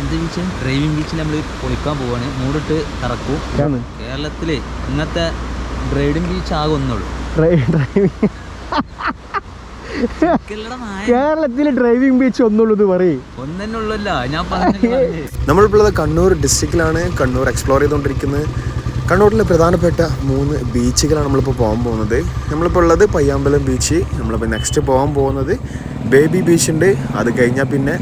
എന്ത് beach driving ബീച്ചിൽ നമ്മൾ പൊളിക്കാൻ പോവാണ്. മൂടിട്ട് ഇറക്കും കേരളത്തിൽ കേരളത്തിൽ ഇന്നത്തെ ഡ്രൈവിംഗ് ബീച്ച് ആകെ ഒന്നുള്ളൂ ഡ്രൈവിംഗ് ഇക്കല്ലട കേരളത്തിലെ ഡ്രൈവിംഗ് ബീച്ച് ഒന്നുള്ളത് പറയും. ഉള്ളത് കണ്ണൂർ ഡിസ്ട്രിക്റ്റിലാണ് കണ്ണൂർ എക്സ്പ്ലോർ ചെയ്തുകൊണ്ടിരിക്കുന്നത് കണ്ണൂരിലെ പ്രധാനപ്പെട്ട മൂന്ന് ബീച്ചുകളാണ് നമ്മളിപ്പോൾ പോകാൻ പോകുന്നത്. നമ്മളിപ്പോൾ ഉള്ളത് പയ്യാമ്പലം ബീച്ച് നമ്മളിപ്പോൾ നെക്സ്റ്റ് പോകാൻ പോകുന്നത് ബേബി ബീച്ചുണ്ട് അത് കഴിഞ്ഞാൽ പിന്നെ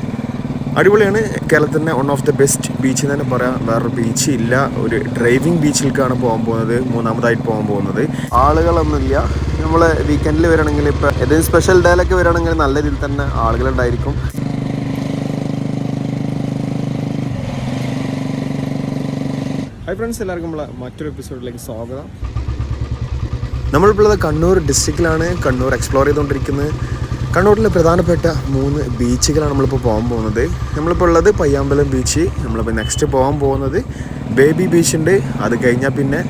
അടിപൊളിയാണ്. കേരളത്തിന്റെ one of the best beach എന്ന് തന്നെ പറയാം. വേറൊരു ബീച്ച് ഇല്ല. ഒരു ഡ്രൈവിംഗ് ബീച്ചിലേക്കാണ് പോകാൻ പോകുന്നത്. മൂന്നാമതായിട്ട് പോകാൻ പോകുന്നത്. ആളുകളൊന്നുമില്ല. നമ്മൾ വീക്കെൻഡിൽ വരണമെങ്കിൽ ഇപ്പോൾ ഏതെങ്കിലും സ്പെഷ്യൽ ഡേയിലൊക്കെ വരണമെങ്കിൽ നല്ല രീതിയിൽ തന്നെ ആളുകളുണ്ടായിരിക്കും. ഹായ് ഫ്രണ്ട്സ് എല്ലാവർക്കും നമ്മളെ മറ്റൊരു എപ്പിസോഡിലേക്ക് സ്വാഗതം. നമ്മളിപ്പോൾ ഉള്ളത് കണ്ണൂർ ഡിസ്ട്രിക്റ്റിലാണ് കണ്ണൂർ എക്സ്പ്ലോർ ചെയ്തുകൊണ്ടിരിക്കുന്നത് കണ്ണൂരിലെ പ്രധാനപ്പെട്ട മൂന്ന് ബീച്ചുകളാണ് നമ്മളിപ്പോൾ പോകാൻ പോകുന്നത്. നമ്മളിപ്പോൾ ഉള്ളത് പയ്യാമ്പലം ബീച്ച് നമ്മളിപ്പോൾ നെക്സ്റ്റ് പോകാൻ പോകുന്നത് ബേബി ബീച്ച് ഉണ്ട് അത് കഴിഞ്ഞാൽ പിന്നെ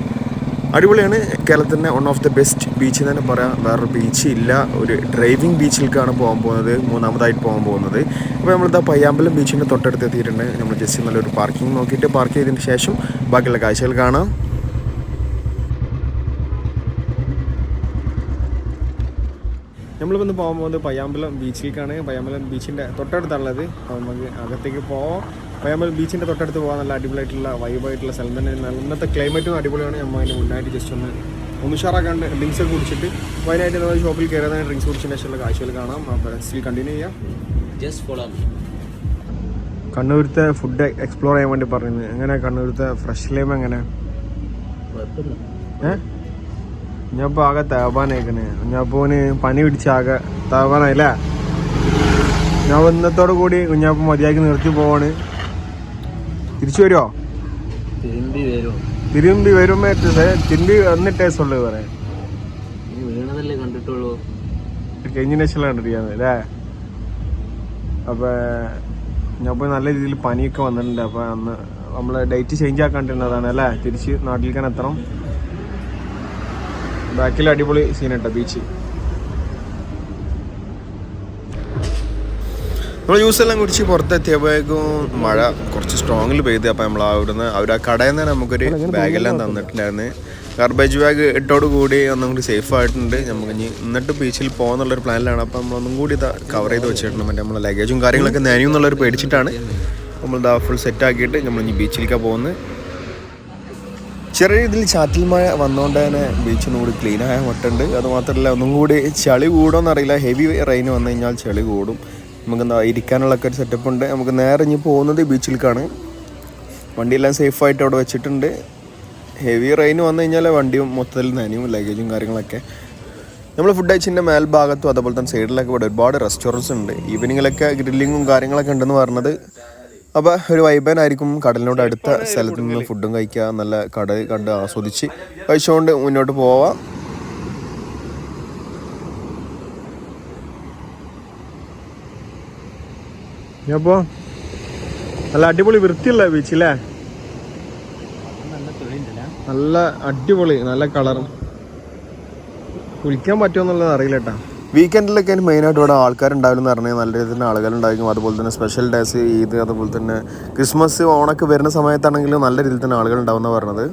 അടിപൊളിയാണ്. കേരളത്തിന്റെ one of the best beach എന്ന് തന്നെ പറയാം. വേറൊരു ബീച്ച് ഇല്ല. ഒരു ഡ്രൈവിംഗ് ബീച്ചിലേക്കാണ് പോകാൻ പോകുന്നത്. മൂന്നാമതായിട്ട് പോകാൻ പോകുന്നത്. അപ്പോൾ നമ്മളിതാ പയ്യാമ്പലം ബീച്ചിന്റെ തൊട്ടടുത്ത് എത്തിയിട്ടുണ്ട്. നമ്മൾ ജസ്റ്റ് നല്ലൊരു പാർക്കിംഗ് നോക്കിയിട്ട് പാർക്ക് ചെയ്തതിന് ശേഷം ബാക്കിയുള്ള കാഴ്ചകൾ കാണാം. നമ്മളിപ്പോൾ ഒന്ന് പോകാൻ പോകുന്നത് പയ്യാമ്പലം ബീച്ചിലേക്കാണ്. പയ്യാമ്പലം ബീച്ചിന്റെ തൊട്ടടുത്താണുള്ളത്. അപ്പോൾ നമുക്ക് അകത്തേക്ക് പോവാം. പയ്യാമ്പലം ബീച്ചിന്റെ തൊട്ടടുത്ത് പോകാൻ നല്ല അടിപൊളിയായിട്ടുള്ള വൈബായിട്ടുള്ള സ്ഥലം തന്നെ. നല്ല ഇന്നത്തെ ക്ലൈമറ്റും അടിപൊളിയാണ്. നമ്മൾ അതിന് മുന്നായിട്ട് ജസ്റ്റ് ഒന്ന് ഒന്ന് ഉഷാറാക്കാണ്ട് ഡ്രിങ്ക്സ് ഒക്കെ കുടിച്ചിട്ട് വയനായിട്ട് നമ്മൾ ഷോപ്പിൽ കയറുന്ന ഡ്രിങ്ക്സ് കുടിച്ചതിന് ശേഷമുള്ള കാഴ്ചകൾ കാണാം. അപ്പോൾ സ്റ്റിൽ കണ്ടിന്യൂ ചെയ്യാം. ജസ്റ്റ് ഫോളോ കണ്ണൂരത്തെ ഫുഡ് എക്സ്പ്ലോർ ചെയ്യാൻ വേണ്ടി പറയുന്നത് എങ്ങനെ കണ്ണൂരത്തെ ഫ്രഷ് ലൈം എങ്ങനെ? ഏ? ഞാൻ ഇപ്പോൾ ആകെ തേവാനായിക്കണേ ഞാൻ ഇപ്പോൾ പനി പിടിച്ച് ആകെ തേവാനായില്ലേ ഞാൻ ഇന്നത്തോടു കൂടി കുഞ്ഞാപ്പം മതിയാക്കി നിർത്തി പോവാണ്. തിരിച്ചു വരുമോ തിരുമ്പി വരും തിരുമ്പി വരുമ്പോ തിരുമ്പി വന്നിട്ടേ സൊള്ളു പറയാ വീണതല്ലേ കണ്ടിട്ടുള്ളൂ. കഴിഞ്ഞ അല്ലേ? അപ്പൊ ഞാൻ പോയി നല്ല രീതിയിൽ പനിയൊക്കെ വന്നിട്ടുണ്ട്. അപ്പൊ അന്ന് നമ്മൾ ഡേറ്റ് ചേഞ്ച് ആക്കാണ്ടിരുന്നതാണ് അല്ലേ? തിരിച്ച് നാട്ടിലേക്കാണ് എത്തണം. ബാക്കിൽ അടിപൊളി സീനുണ്ടോ ബീച്ച്. നമ്മൾ ജ്യൂസ് എല്ലാം കുടിച്ച് പുറത്തെത്തിയപ്പോഴേക്കും മഴ കുറച്ച് സ്ട്രോങ്ങിൽ പെയ്ത്. അപ്പോൾ നമ്മൾ അവിടുന്ന് അവർ ആ കടയിൽ നിന്ന് നമുക്കൊരു ബാഗെല്ലാം തന്നിട്ടുണ്ടായിരുന്നു. ഗാർബേജ് ബാഗ് ഇട്ടോട് കൂടി ഒന്നും കൂടി സേഫ് ആയിട്ടുണ്ട്. നമുക്ക് ഇനി എന്നിട്ട് ബീച്ചിൽ പോകുന്നുള്ളൊരു പ്ലാനിലാണ് അപ്പോൾ നമ്മളൊന്നും കൂടി ഇത് കവർ ചെയ്ത് വെച്ചിട്ടുണ്ട്. മറ്റേ നമ്മളെ ലഗേജും കാര്യങ്ങളൊക്കെ നനയും എന്നുള്ളൊരു പേടിച്ചിട്ടാണ്. നമ്മൾ ഇതാ ഫുൾ സെറ്റ് ആക്കിയിട്ട് നമ്മൾ ഇനി ബീച്ചിലേക്കാണ് പോകുന്നത്. ചെറിയ രീതിയിൽ ചാറ്റൽ മഴ വന്നുകൊണ്ട് തന്നെ ബീച്ച് ഒന്നും കൂടി ക്ലീൻ ആയ മട്ടുണ്ട്. അതുമാത്രമല്ല ഒന്നും കൂടി ചളി കൂടുമെന്ന് അറിയില്ല. ഹെവി റെയിൻ വന്നു കഴിഞ്ഞാൽ ചളി കൂടും. നമുക്ക് എന്താ ഇരിക്കാനുള്ള ഒക്കെ ഒരു സെറ്റപ്പ് ഉണ്ട്. നമുക്ക് നേരെ ഇനി പോകുന്നത് ബീച്ചിലേക്കാണ് വണ്ടിയെല്ലാം സേഫായിട്ട് അവിടെ വെച്ചിട്ടുണ്ട്. ഹെവി റെയിൻ വന്നു കഴിഞ്ഞാൽ വണ്ടിയും മൊത്തത്തിൽ നനയും ലഗേജും കാര്യങ്ങളൊക്കെ. നമ്മൾ ഫുഡ് കഴിച്ചിന്റെ മേൽഭാഗത്തും അതുപോലെ തന്നെ സൈഡിലൊക്കെ ഇവിടെ ഒരുപാട് റെസ്റ്റോറന്റ്സ് ഉണ്ട്. ഈവനിങ്ങിലൊക്കെ ഗ്രില്ലിങ്ങും കാര്യങ്ങളൊക്കെ ഉണ്ടെന്ന് പറഞ്ഞത്. അപ്പോൾ ഒരു വൈബനായിരിക്കും കടലിനോട് അടുത്ത സ്ഥലത്ത് നിന്ന് ഫുഡും കഴിക്കുക നല്ല കടൽ കണ്ട് ആസ്വദിച്ച് കഴിച്ചുകൊണ്ട് മുന്നോട്ട് പോവാം. ഞാപ്പോ നല്ല അടിപൊളി വൃത്തിയുള്ള ബീച്ച് അല്ലേ നല്ല അടിപൊളി നല്ല കളറും കുളിക്കാൻ പറ്റുമെന്നുള്ളത് അറിയില്ല കേട്ടാ വീക്കെൻഡിലൊക്കെ മെയിനായിട്ട് ഇവിടെ ആൾക്കാരുണ്ടാവില്ലെന്ന് പറഞ്ഞാൽ നല്ല രീതിയിൽ തന്നെ ആളുകളുണ്ടായിരിക്കും. അതുപോലെ തന്നെ സ്പെഷ്യൽ ഡേയ്സ് ഈദ് അതുപോലെ തന്നെ ക്രിസ്മസ് ഓണൊക്കെ വരുന്ന സമയത്താണെങ്കിലും നല്ല രീതിയിൽ തന്നെ ആളുകൾ ഉണ്ടാവുന്ന പറഞ്ഞത്.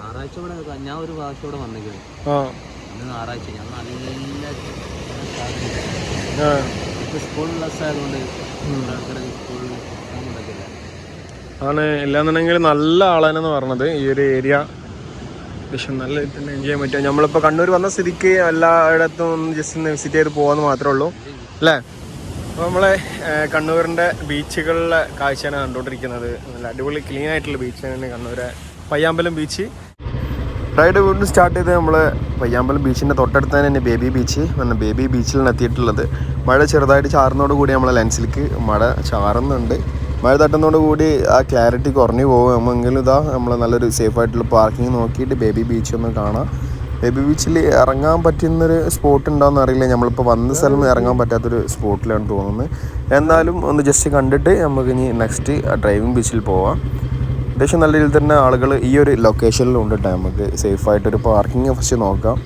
ഞായറാഴ്ച ഇവിടെ ഞാൻ ഒരു പ്രാവശ്യം ഇവിടെ വന്നിരിക്കുന്നു. ആ. ഞായറാഴ്ച ഞാൻ നല്ല ആയതുകൊണ്ട് സ്കൂളിൽ ആണ് എല്ലാന്നുണ്ടെങ്കിൽ നല്ല ആളാണെന്ന് പറഞ്ഞത്. ഈ ഒരു ഏരിയ അത്യാവശ്യം നല്ല തന്നെ എൻജോയ് ചെയ്യാൻ പറ്റും. നമ്മളിപ്പോൾ കണ്ണൂർ വന്ന സ്ഥിതിക്ക് എല്ലായിടത്തും ഒന്ന് ജസ്റ്റ് ഒന്ന് വിസിറ്റ് ചെയ്ത് പോകാമെന്ന് മാത്രമേ ഉള്ളൂ. അല്ലേ? അപ്പോൾ നമ്മളെ കണ്ണൂരിന്റെ ബീച്ചുകളിലെ കാഴ്ചയാണ് കണ്ടുകൊണ്ടിരിക്കുന്നത്. നല്ല അടിപൊളി ക്ലീൻ ആയിട്ടുള്ള ബീച്ചാണ് കണ്ണൂരെ. പയ്യാമ്പലം ബീച്ച് റൈഡ് വീണ്ടും സ്റ്റാർട്ട് ചെയ്ത് നമ്മൾ പയ്യാമ്പലം ബീച്ചിന്റെ തൊട്ടടുത്ത് തന്നെ ബേബി ബീച്ച് വന്ന ബേബി ബീച്ചിലാണ് എത്തിയിട്ടുള്ളത്. മഴ ചെറുതായിട്ട് ചാറുന്നതോടുകൂടി നമ്മളെ ലെൻസിലേക്ക് മഴ ചാറുന്നുണ്ട്. മഴ തട്ടുന്നതോട് കൂടി ആ ക്ലാരിറ്റി കുറഞ്ഞു പോകും. എങ്കിലും ഇതാ നമ്മൾ നല്ലൊരു സേഫ് ആയിട്ടുള്ള പാർക്കിംഗ് നോക്കിയിട്ട് ബേബി ബീച്ച് ഒന്ന് കാണാം. ബേബി ബീച്ചിൽ ഇറങ്ങാൻ പറ്റുന്നൊരു സ്പോട്ട് ഉണ്ടോയെന്ന് അറിയില്ല. നമ്മളിപ്പോൾ വന്ന സ്ഥലം ഇറങ്ങാൻ പറ്റാത്തൊരു സ്പോട്ടിലാണ് തോന്നുന്നത്. എന്നാലും ഒന്ന് ജസ്റ്റ് കണ്ടിട്ട് നമുക്ക് ഇനി നെക്സ്റ്റ് ഡ്രൈവിംഗ് ബീച്ചിൽ പോവാം. അത്യാവശ്യം നല്ല രീതിയിൽ തന്നെ ആളുകൾ ഈ ഒരു ലൊക്കേഷനിൽ ഉണ്ട് നമുക്ക് സേഫ് ആയിട്ടൊരു പാർക്കിംഗ് ഫസ്റ്റ് നോക്കാം.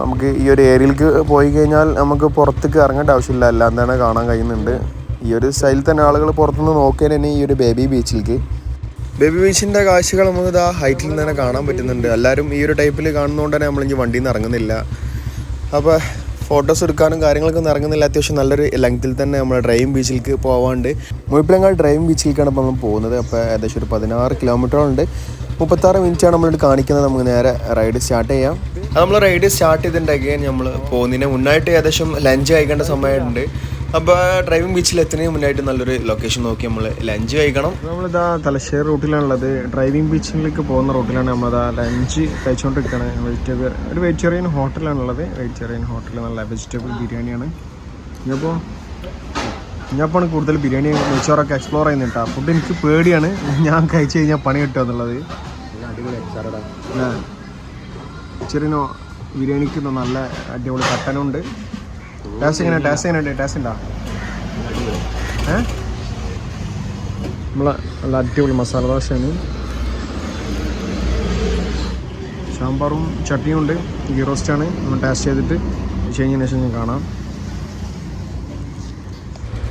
നമുക്ക് ഈ ഒരു ഏരിയയിലേക്ക് പോയി കഴിഞ്ഞാൽ നമുക്ക് പുറത്തേക്ക് ഇറങ്ങേണ്ട ആവശ്യമില്ല. അല്ലാതെ കാണാൻ കഴിയുന്നുണ്ട്. ഈ ഒരു സ്റ്റൈലിൽ തന്നെ ആളുകൾ പുറത്തുനിന്ന് നോക്കിയാൽ തന്നെ ഈ ഒരു ബേബി ബീച്ചിലേക്ക് ബേബി ബീച്ചിന്റെ കാഴ്ചകൾ നമുക്ക് ഇതാ ഹൈറ്റിൽ നിന്ന് തന്നെ കാണാൻ പറ്റുന്നുണ്ട്. എല്ലാവരും ഈ ഒരു ടൈപ്പിൽ കാണുന്നതുകൊണ്ട് തന്നെ നമ്മളിങ്ങനെ വണ്ടിയിൽ നിന്ന് ഇറങ്ങുന്നില്ല. അപ്പോൾ ഫോട്ടോസ് എടുക്കാനും കാര്യങ്ങളൊക്കെ ഇറങ്ങുന്നില്ല. അത്യാവശ്യം നല്ലൊരു ലെങ്ത്തിൽ തന്നെ നമ്മൾ ഡ്രൈവിംഗ് ബീച്ചിലേക്ക് പോവാണ്ട്. മുഴപ്പിലങ്ങാട് ഡ്രൈവിംഗ് ബീച്ചിലേക്കാണ് ഇപ്പോൾ നമ്മൾ പോകുന്നത്. അപ്പോൾ ഏകദേശം ഒരു പതിനാറ് കിലോമീറ്ററുണ്ട് മുപ്പത്താറ് മിനിറ്റാണ് നമ്മളിവിടെ കാണിക്കുന്നത്. നമുക്ക് നേരെ റൈഡ് സ്റ്റാർട്ട് ചെയ്യാം. നമ്മൾ റൈഡ് സ്റ്റാർട്ട് ചെയ്തിട്ടുണ്ടെങ്കിൽ നമ്മൾ പോകുന്നതിന് മുന്നായിട്ട് ഏകദേശം ലഞ്ച് കഴിക്കേണ്ട സമയമുണ്ട്. അപ്പോൾ ഡ്രൈവിംഗ് ബീച്ചിൽ എത്തുന്നതിന് മുന്നായിട്ട് നല്ലൊരു ലൊക്കേഷൻ നോക്കി നമ്മൾ ലഞ്ച് കഴിക്കണം. നമ്മളിതാ തലശ്ശേരി റൂട്ടിലാണുള്ളത് ഡ്രൈവിംഗ് ബീച്ചിലേക്ക് പോകുന്ന റൂട്ടിലാണ് നമ്മളിതാ ലഞ്ച് കഴിച്ചുകൊണ്ടിരിക്കുകയാണ് വെജിറ്റബിൾ ഒരു വെജിറ്റേറിയൻ ഹോട്ടലാണുള്ളത് വെജിറ്റേറിയൻ ഹോട്ടൽ നല്ല വെജിറ്റബിൾ ബിരിയാണിയാണ് ഇനിയപ്പോൾ ഞാനിപ്പോൾ കൂടുതൽ ബിരിയാണി നെയ്ച്ചോറൊക്കെ എക്സ്പ്ലോർ ചെയ്യുന്നുണ്ട് ഫുഡ് എനിക്ക് പേടിയാണ്. ഞാൻ കഴിച്ചു കഴിഞ്ഞാൽ പണി കിട്ടുക എന്നുള്ളത്. ചെറിയ ബിരിയാണിക്ക് നല്ല അടിപൊളി കട്ടനുണ്ട്. ടേസ്റ്റ് എങ്ങനെ ടേസ്റ്റ് എങ്ങനെയുണ്ട് ടേസ്റ്റ് ഉണ്ടോ ഏ? നമ്മളെ നല്ല അടിപൊളി മസാല ദോശയാണ്. സാമ്പാറും ചട്നിയും ഉണ്ട്. ഗീ റോസ്റ്റാണ്. നമ്മൾ ടേസ്റ്റ് ചെയ്തിട്ട് കഴിച്ച് കഴിഞ്ഞതിന് ശേഷം ഞാൻ കാണാം.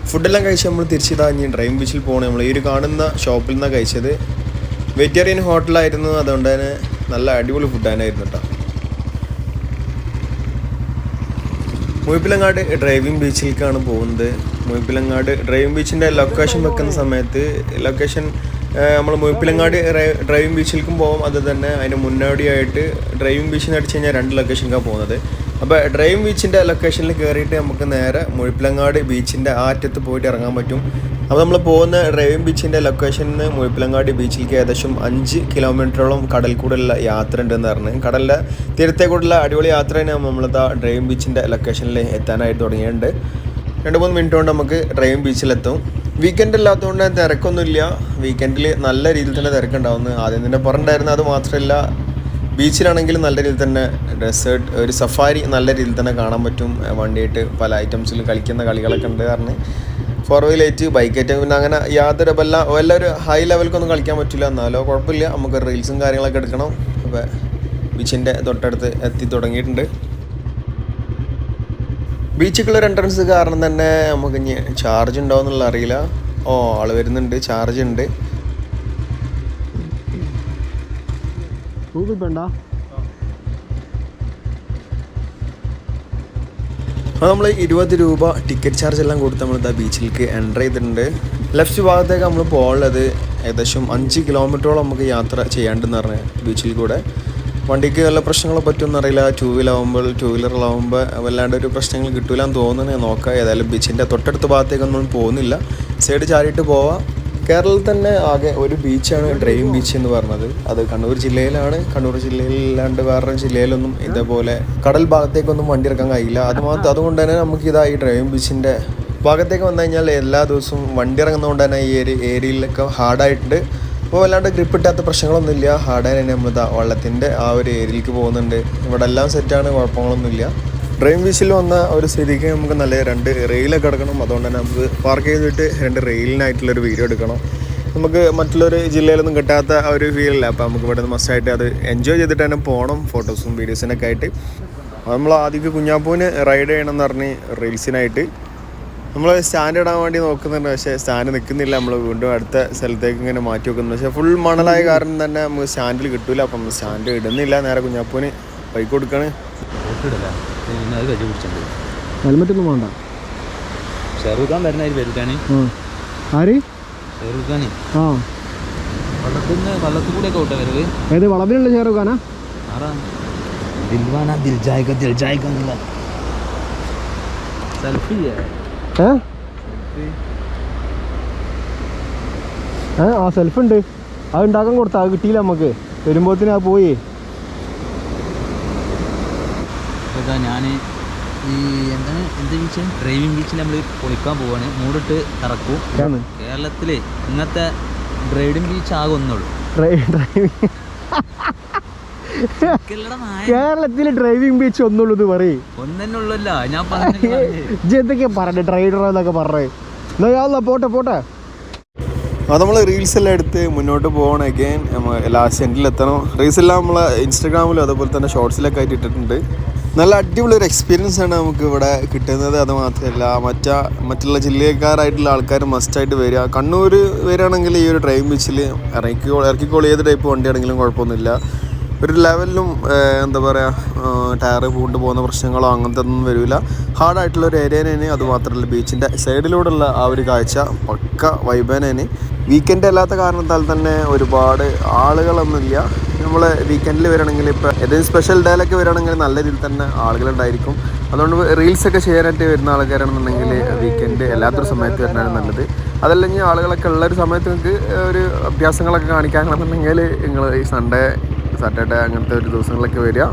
ഫുഡെല്ലാം കഴിച്ച് നമ്മൾ തിരിച്ചിതാ ഇനി ഡ്രൈവിംഗ് ബീച്ചിൽ പോകണം നമ്മൾ ഈ ഒരു കാണുന്ന ഷോപ്പിൽ നിന്നാണ് കഴിച്ചത്. വെജിറ്റേറിയൻ ഹോട്ടലായിരുന്നു. അതുകൊണ്ട് തന്നെ നല്ല അടിപൊളി ഫുഡ് തന്നെയായിരുന്നു കേട്ടോ മുയപ്പിലങ്ങാട് ഡ്രൈവിംഗ് ബീച്ചിലേക്കാണ് പോകുന്നത്. മുയപ്പിലങ്ങാട് ഡ്രൈവിംഗ് ബീച്ചിന്റെ ലൊക്കേഷൻ വെക്കുന്ന സമയത്ത് ലൊക്കേഷൻ നമ്മൾ മുയപ്പിലങ്ങാട് ഡ്രൈവിംഗ് ബീച്ചിലേക്കും പോകും അത് തന്നെ അതിന് മുന്നോടിയായിട്ട് ഡ്രൈവിംഗ് ബീച്ചിൽ നിന്ന് അടിച്ച് കഴിഞ്ഞാൽ രണ്ട് ലൊക്കേഷനിലേക്കാണ് പോകുന്നത്. അപ്പോൾ ഡ്രൈവിംഗ് ബീച്ചിന്റെ ലൊക്കേഷനിൽ കയറിയിട്ട് നമുക്ക് നേരെ മുഴപ്പിലങ്ങാട് ബീച്ചിന്റെ ആറ്റത്ത് പോയിട്ട് ഇറങ്ങാൻ പറ്റും. അപ്പോൾ നമ്മൾ പോകുന്ന ഡ്രൈവിംഗ് ബീച്ചിന്റെ ലൊക്കേഷനിൽ നിന്ന് മുഴപ്പിലങ്ങാടി ബീച്ചിലേക്ക് ഏകദേശം അഞ്ച് കിലോമീറ്ററോളം കടൽ കൂടെയുള്ള യാത്ര ഉണ്ടെന്ന് പറഞ്ഞു. കടലിന്റെ തീരത്തെ കൂടെയുള്ള അടിപൊളി യാത്ര തന്നെ ആ ഡ്രൈവിംഗ് ബീച്ചിന്റെ ലൊക്കേഷനിൽ എത്താനായിട്ട് തുടങ്ങിയിട്ടുണ്ട്. രണ്ട് മൂന്ന് മിനിറ്റ് കൊണ്ട് നമുക്ക് ഡ്രൈവിംഗ് ബീച്ചിലെത്തും വീക്കെൻഡ് അല്ലാത്തതുകൊണ്ട് തിരക്കൊന്നുമില്ല. വീക്കെൻഡിൽ നല്ല രീതിയിൽ തന്നെ തിരക്കുണ്ടാവുന്നു. ആദ്യം തന്നെ പറഞ്ഞിട്ടുണ്ടായിരുന്നു അത് മാത്രമല്ല ബീച്ചിലാണെങ്കിലും നല്ല രീതിയിൽ തന്നെ ഡെസേർട്ട് ഒരു സഫാരി നല്ല രീതിയിൽ തന്നെ കാണാൻ പറ്റും. വണ്ടിയിട്ട് പല ഐറ്റംസിൽ കളിക്കുന്ന കളികളൊക്കെ ഉണ്ട് കാരണം ഫോർ വീലേറ്റ് ബൈക്കേറ്റ് പിന്നെ അങ്ങനെ യാതൊരു വല്ല വല്ല ഒരു ഹൈ ലെവൽക്കൊന്നും കളിക്കാൻ പറ്റില്ല എന്നാലോ കുഴപ്പമില്ല. നമുക്ക് റീൽസും കാര്യങ്ങളൊക്കെ എടുക്കണം. അപ്പോൾ ബീച്ചിന്റെ തൊട്ടടുത്ത് എത്തി തുടങ്ങിയിട്ടുണ്ട്. ബീച്ചുകളുടെ എൻട്രൻസ് കാരണം തന്നെ നമുക്ക് ഇനി ചാർജ് ഉണ്ടോ എന്നുള്ള അറിയില്ല. ഓ ആൾ വരുന്നുണ്ട്. ചാർജ് ഉണ്ട്. ഗൂഗിൾ പേ ഉണ്ടോ? അപ്പോൾ നമ്മൾ ഇരുപത് രൂപ ടിക്കറ്റ് ചാർജ് എല്ലാം കൊടുത്ത് നമ്മൾ ഇതാ ബീച്ചിലേക്ക് എന്റർ ചെയ്തിട്ടുണ്ട്. ലെഫ്റ്റ് ഭാഗത്തേക്ക് നമ്മൾ പോകുന്നത് ഏകദേശം അഞ്ച് കിലോമീറ്ററോളം നമുക്ക് യാത്ര ചെയ്യാണ്ടെന്ന് പറഞ്ഞ ബീച്ചിൽ കൂടെ. വണ്ടിക്ക് വല്ല പ്രശ്നങ്ങളോ പറ്റുമെന്ന് അറിയില്ല. ടൂ വീലാവുമ്പോൾ ടൂ വീലറിലാവുമ്പോൾ വല്ലാണ്ട് ഒരു പ്രശ്നങ്ങൾ കിട്ടൂലെന്ന് തോന്നുന്നത് നോക്കാം. ഏതായാലും ബീച്ചിന്റെ തൊട്ടടുത്ത ഭാഗത്തേക്കൊന്നും പോകുന്നില്ല സൈഡ് ചാരിയിട്ട് പോവാം. കേരളത്തിൽ തന്നെ ആകെ ഒരു ബീച്ചാണ് ഡ്രൈവിംഗ് ബീച്ച് എന്ന് പറഞ്ഞത്. അത് കണ്ണൂർ ജില്ലയിലാണ്. കണ്ണൂർ ജില്ലയിലല്ലാണ്ട് വേറൊരു ജില്ലയിലൊന്നും ഇതേപോലെ കടൽ ഭാഗത്തേക്കൊന്നും വണ്ടി ഇറക്കാൻ കഴിയില്ല. അത് മാത്രം അതുകൊണ്ട് തന്നെ നമുക്ക് ഇതാ ഈ ഡ്രൈവിംഗ് ബീച്ചിന്റെ ഭാഗത്തേക്ക് വന്നു കഴിഞ്ഞാൽ എല്ലാ ദിവസവും വണ്ടി ഇറങ്ങുന്നതുകൊണ്ട് തന്നെ ഈ ഏരി ഏരിയയിലൊക്കെ ഹാർഡായിട്ടുണ്ട്. അപ്പോൾ വല്ലാണ്ട് ഗ്രിപ്പ് ഇട്ടാത്ത പ്രശ്നങ്ങളൊന്നുമില്ല. ഹാർഡായി തന്നെ ഇതാ വള്ളത്തിന്റെ ആ ഒരു ഏരിയയിലേക്ക് പോകുന്നുണ്ട്. ഇവിടെ എല്ലാം സെറ്റാണ് കുഴപ്പങ്ങളൊന്നുമില്ല. ഡ്രൈവിംഗ് വിഷിൽ വന്ന ഒരു സ്ഥിതിക്ക് നമുക്ക് നല്ല രണ്ട് റെയിലൊക്കെ എടുക്കണം അതുകൊണ്ട് തന്നെ നമുക്ക് പാർക്ക് ചെയ്തിട്ട് രണ്ട് റെയിലിനായിട്ടുള്ളൊരു വീഡിയോ എടുക്കണം. നമുക്ക് മറ്റുള്ളൊരു ജില്ലയിലൊന്നും കിട്ടാത്ത ഒരു ഫീലല്ല അപ്പോൾ നമുക്ക് ഇവിടെ നിന്ന് മസ്റ്റായിട്ട് അത് എൻജോയ് ചെയ്തിട്ട് തന്നെ പോകണം ഫോട്ടോസും വീഡിയോസിനൊക്കെ ആയിട്ട്. നമ്മൾ ആദ്യം കുഞ്ഞാപ്പൂവിന് റൈഡ് ചെയ്യണം എന്ന് പറഞ്ഞ് റീൽസിനായിട്ട് നമ്മൾ സ്റ്റാൻഡ് ഇടാൻ വേണ്ടി നോക്കുന്നുണ്ട്. പക്ഷേ സ്റ്റാൻഡ് നിൽക്കുന്നില്ല നമ്മൾ വീണ്ടും അടുത്ത സ്ഥലത്തേക്ക് ഇങ്ങനെ മാറ്റി വെക്കുന്നു. പക്ഷേ ഫുൾ മണലായ കാരണം തന്നെ നമുക്ക് സ്റ്റാൻഡിൽ കിട്ടില്ല അപ്പം സ്റ്റാൻഡ് ഇടുന്നില്ല. നേരെ കുഞ്ഞാപ്പൂന് ബൈക്ക് കൊടുക്കണേ. ഹെൽമെറ്റ് ഒന്നും വേണ്ട. ഷെറൂഖ് ഖാൻ ആര് ഷെറൂഖ് ഖാൻ ആ വള്ളത്തിൽ നിന്ന് വള്ളത്തിൽ കൂടെയൊക്കെ ഓട്ടെ വരവ്. ഏത് വളവിലുള്ള ഷെയറുഖാനാ ആറാ. ദിൽവാന ദിൽ ജായക ദിൽ ജായക സെൽഫി. ഏ ആ സെൽഫ് ഉണ്ട് അത് ഉണ്ടാക്കാൻ കൊടുത്താ അത് കിട്ടിയില്ല നമുക്ക് വരുമ്പോത്തിനാ അത് പോയി. ഇതാ ഞാൻ ഈ എന്താണ് എന്ത് ബീച്ച് ഡ്രൈവിംഗ് ബീച്ചിൽ നമ്മൾ പൊളിക്കാൻ പോവാണ്. മൂടിട്ട് ഇറക്കും കേരളത്തിൽ ഇന്നത്തെ ഡ്രൈവിംഗ് ബീച്ച് ആകെ ഒന്നുള്ളൂ ഡ്രൈ- ഡ്രൈവിംഗ്. ബീച്ച് ഒന്നുള്ളൂ ഇത് പറയും. ഒന്നെന്നെ ഞാൻ എന്തൊക്കെയാ പറഞ്ഞേ? ഡ്രൈവർ എന്നൊക്കെ പറഞ്ഞേ. എന്നാ പോട്ടെ പോട്ടെ. അത് നമ്മൾ റീൽസ് എല്ലാം എടുത്ത് മുന്നോട്ട് പോകണം അഗൈൻ ലാസ്റ്റ് എൻഡിൽ എത്തണം റീൽസ് എല്ലാം നമ്മൾ ഇൻസ്റ്റാഗ്രാമിലും അതുപോലെ തന്നെ ഷോർട്സിലൊക്കെ ആയിട്ട് ഇട്ടിട്ടുണ്ട്. നല്ല അടിപൊളി ഒരു എക്സ്പീരിയൻസ് ആണ് നമുക്ക് ഇവിടെ കിട്ടുന്നത്. അത് മാത്രമല്ല മറ്റ മറ്റുള്ള ജില്ലക്കാരായിട്ടുള്ള ആൾക്കാർ മസ്റ്റായിട്ട് വരിക. കണ്ണൂർ വരികയാണെങ്കിൽ ഈ ഒരു ട്രെയിൻ ബീച്ചിൽ ഇറക്കിക്കോ ഇറക്കിക്കോൾ ഏത് ടൈപ്പ് വണ്ടിയാണെങ്കിലും കുഴപ്പമൊന്നുമില്ല. ഒരു ലെവലിലും എന്താ പറയുക ടയർ പൂണ്ട് പോകുന്ന പ്രശ്നങ്ങളോ അങ്ങനത്തെ ഒന്നും വരില്ല ഹാർഡായിട്ടുള്ള ഒരു ഏരിയ തന്നെ അത് മാത്രമല്ല ബീച്ചിന്റെ സൈഡിലൂടെയുള്ള ആ ഒരു കാഴ്ച പക്ക വൈബേനേന് വീക്കെൻഡ് അല്ലാത്ത കാരണത്താൽ തന്നെ ഒരുപാട് ആളുകളൊന്നുമില്ല. നമ്മൾ വീക്കെൻഡിൽ വരികയാണെങ്കിൽ ഇപ്പോൾ ഏതെങ്കിലും സ്പെഷ്യൽ ഡേയിലൊക്കെ വരികയാണെങ്കിൽ നല്ല രീതിയിൽ തന്നെ ആളുകളുണ്ടായിരിക്കും. അതുകൊണ്ട് റീൽസ് റീൽസൊക്കെ ചെയ്യാനായിട്ട് വരുന്ന ആൾക്കാരാണെന്നുണ്ടെങ്കിൽ വീക്കെൻഡ് എല്ലാത്തൊരു സമയത്ത് വരുന്നതാണ് നല്ലത്. അതല്ലെങ്കിൽ ആളുകളൊക്കെ ഉള്ള ഒരു സമയത്ത് നിങ്ങൾക്ക് ഒരു അഭ്യാസങ്ങളൊക്കെ കാണിക്കാനാണെന്നുണ്ടെങ്കിൽ നിങ്ങൾ ഈ സൺഡേ സാറ്റർഡേ അങ്ങനത്തെ ഒരു ദിവസങ്ങളൊക്കെ വരിക.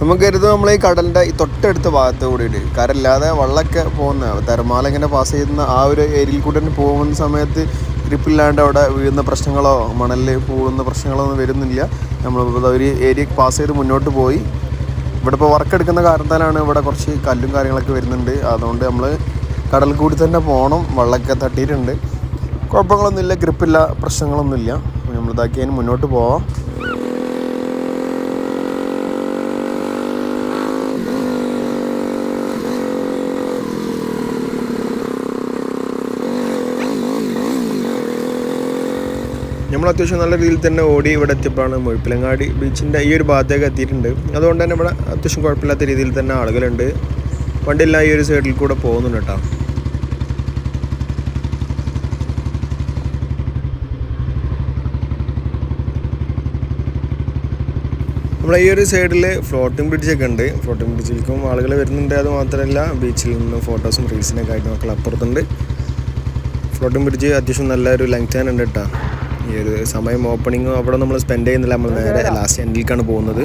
നമുക്ക് കരുതും നമ്മൾ ഈ കടലിന്റെ ഈ തൊട്ടടുത്ത ഭാഗത്ത് കൂടിയിട്ട്. കരല്ലാതെ വള്ളമൊക്കെ പോകുന്ന തിരമാല ഇങ്ങനെ പാസ് ചെയ്യുന്ന ആ ഒരു ഏരിയയിൽ കൂടെ പോകുന്ന സമയത്ത് ഗ്രിപ്പില്ലാണ്ട് അവിടെ വീഴുന്ന പ്രശ്നങ്ങളോ മണലിൽ പോകുന്ന പ്രശ്നങ്ങളോ ഒന്നും വരുന്നില്ല നമ്മൾ ഒരു ഏരിയ പാസ് ചെയ്ത് മുന്നോട്ട് പോയി. ഇവിടെ ഇപ്പോൾ വർക്ക് എടുക്കുന്ന കാരണത്താലാണ് ഇവിടെ കുറച്ച് കല്ലും കാര്യങ്ങളൊക്കെ വരുന്നുണ്ട്. അതുകൊണ്ട് നമ്മൾ കടൽ കൂടി തന്നെ പോകണം വെള്ളമൊക്കെ തട്ടിയിട്ടുണ്ട്. കുഴപ്പങ്ങളൊന്നുമില്ല. ഗ്രിപ്പില്ല. പ്രശ്നങ്ങളൊന്നുമില്ല. നമ്മൾ ഇതാക്കി അതിന് മുന്നോട്ട് പോവാം. നമ്മൾ അത്യാവശ്യം നല്ല രീതിയിൽ തന്നെ ഓടി ഇവിടെ എത്തിയപ്പോഴാണ് മുഴുപ്പിലങ്ങാടി ബീച്ചിന്റെ ഈ ഒരു ഭാഗത്തേക്ക് എത്തിയിട്ടുണ്ട്. അതുകൊണ്ട് തന്നെ ഇവിടെ അത്യാവശ്യം കുഴപ്പമില്ലാത്ത രീതിയിൽ തന്നെ ആളുകളുണ്ട്. വണ്ടിയെല്ലാം ഈ ഒരു സൈഡിൽ കൂടെ പോകുന്നുണ്ട് കേട്ടോ. നമ്മളെ ഈ ഒരു സൈഡിൽ ഫ്ലോട്ടിംഗ് ബ്രിഡ്ജൊക്കെ ഉണ്ട്. ഫ്ലോട്ടിംഗ് ബ്രിഡ്ജിലേക്കും ആളുകൾ വരുന്നുണ്ട്. അത് മാത്രമല്ല ബീച്ചിൽ നിന്ന് ഫോട്ടോസും റീൽസിനൊക്കെ ആയിട്ട് മക്കൾ അപ്പുറത്തുണ്ട്. ഫ്ലോട്ടിംഗ് ബ്രിഡ്ജ് അത്യാവശ്യം നല്ലൊരു ലെങ്ത് ആണ് ഉണ്ട് കേട്ടോ. ഈ ഒരു സമയം ഓപ്പണിങ്ങും അവിടെ നമ്മൾ സ്പെൻഡ് ചെയ്യുന്നില്ല. നമ്മൾ നേരെ ലാസ്റ്റ് എൻഡിലേക്കാണ് പോകുന്നത്.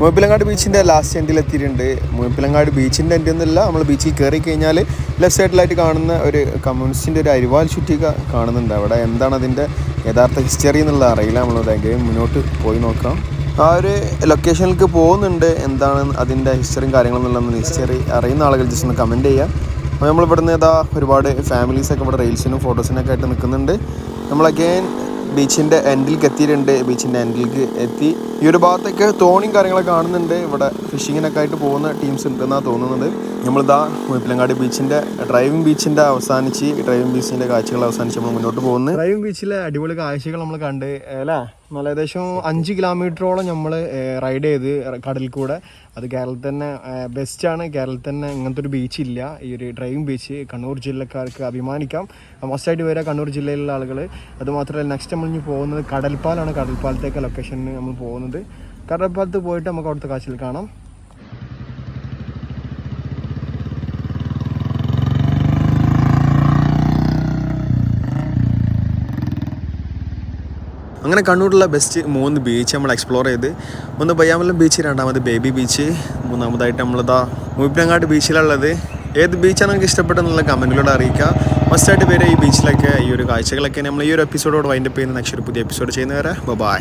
മുഴപ്പിലങ്ങാട് ബീച്ചിന്റെ ലാസ്റ്റ് എൻഡിൽ എത്തിയിട്ടുണ്ട്. മുഴപ്പിലങ്ങാട് ബീച്ചിന്റെ എൻഡ് എന്നല്ല നമ്മൾ ബീച്ചിൽ കയറി കഴിഞ്ഞാൽ ലെഫ്റ്റ് സൈഡിലായിട്ട് കാണുന്ന ഒരു കമ്മ്യൂണിസ്റ്റിന്റെ ഒരു അരിവാൽ ചുറ്റിക കാണുന്നുണ്ട്. അവിടെ എന്താണ് അതിന്റെ യഥാർത്ഥ ഹിസ്റ്ററി എന്നുള്ളത് അറിയില്ല. നമ്മൾ എങ്കിലും മുന്നോട്ട് പോയി നോക്കാം ആ ഒരു ലൊക്കേഷനിലേക്ക് പോകുന്നുണ്ട്. എന്താണ് അതിന്റെ ഹിസ്റ്ററിയും കാര്യങ്ങളെന്നുള്ളതെന്ന് ഹിസ്റ്ററി അറിയുന്ന ആളുകൾ ജസ്റ്റ് ഒന്ന് കമന്റ് ചെയ്യുക. അപ്പോൾ നമ്മൾ ഇവിടുന്ന് ഏതാ ഒരുപാട് ഫാമിലീസൊക്കെ ഇവിടെ റീൽസിനും ഫോട്ടോസിനൊക്കെ ആയിട്ട് നിൽക്കുന്നുണ്ട്. നമ്മൾ അഗൈൻ ബീച്ചിന്റെ എൻഡിലേക്ക് എത്തിയിട്ടുണ്ട്. ബീച്ചിന്റെ എൻഡിലേക്ക് എത്തി. ഈ ഒരു ഭാഗത്തേക്ക് തോണിയും കാര്യങ്ങളൊക്കെ കാണുന്നുണ്ട്. ഇവിടെ ഫിഷിങ്ങിനൊക്കെ ആയിട്ട് പോകുന്ന ടീംസ് ഉണ്ടെന്നാണ് തോന്നുന്നത്. നമ്മളിതാ മുഴപ്പിലങ്ങാടി ബീച്ചിന്റെ ഡ്രൈവിംഗ് ബീച്ചിന്റെ അവസാനിച്ച് ഡ്രൈവിംഗ് ബീച്ചിന്റെ കാഴ്ചകൾ അവസാനിച്ച് നമ്മൾ മുന്നോട്ട് പോകുന്നു. ഡ്രൈവിംഗ് ബീച്ചിലെ അടിപൊളി കാഴ്ചകൾ നമ്മൾ കണ്ട് അല്ലേ? നല്ല ഏകദേശം അഞ്ച് കിലോമീറ്ററോളം നമ്മൾ റൈഡ് ചെയ്ത് കടലിൽ കൂടെ അത് കേരളത്തിൽ തന്നെ ബെസ്റ്റാണ് കേരളത്തിൽ തന്നെ ഇങ്ങനത്തെ ഒരു ബീച്ച് ഇല്ല. ഈ ഒരു ഡ്രൈവിംഗ് ബീച്ച് കണ്ണൂർ ജില്ലക്കാർക്ക് അഭിമാനിക്കാം. മസ്റ്റായിട്ട് വരിക കണ്ണൂർ ജില്ലയിലുള്ള ആളുകൾ അതുമാത്രമല്ല നെക്സ്റ്റ് നമ്മൾ ഇനി പോകുന്നത് കടൽപ്പാലാണ്. കടൽപ്പാലത്തേക്ക് ലൊക്കേഷനിൽ നമ്മൾ പോകുന്നത്. കടൽപ്പാലത്ത് പോയിട്ട് നമുക്ക് അവിടുത്തെ കാശിൽ കാണാം. അങ്ങനെ കണ്ണൂരിലുള്ള ബെസ്റ്റ് മൂന്ന് ബീച്ച് നമ്മൾ എക്സ്പ്ലോർ ചെയ്ത്. ഒന്ന് പയ്യാമ്പലം ബീച്ച് രണ്ടാമത് ബേബി ബീച്ച് മൂന്നാമതായിട്ട് നമ്മളിതാ മുപ്പിനങ്ങാട് ബീച്ചിലുള്ളത് ഏത് ബീച്ചാണ് നിങ്ങൾക്ക് ഇഷ്ടപ്പെട്ടെന്നുള്ള കമന്റിലൂടെ അറിയിക്കുക. മസ്റ്റായിട്ട് പേര് ഈ ബീച്ചിലൊക്കെ ഈ ഒരു കാഴ്ചകളൊക്കെ. നമ്മൾ ഈ ഒരു എപ്പിസോഡോട് വൈൻഡപ്പ് ചെയ്യുന്ന നെക്സ്റ്റ് ഒരു പുതിയ എപ്പിസോഡ് ചെയ്യുന്നവരെ ബൈ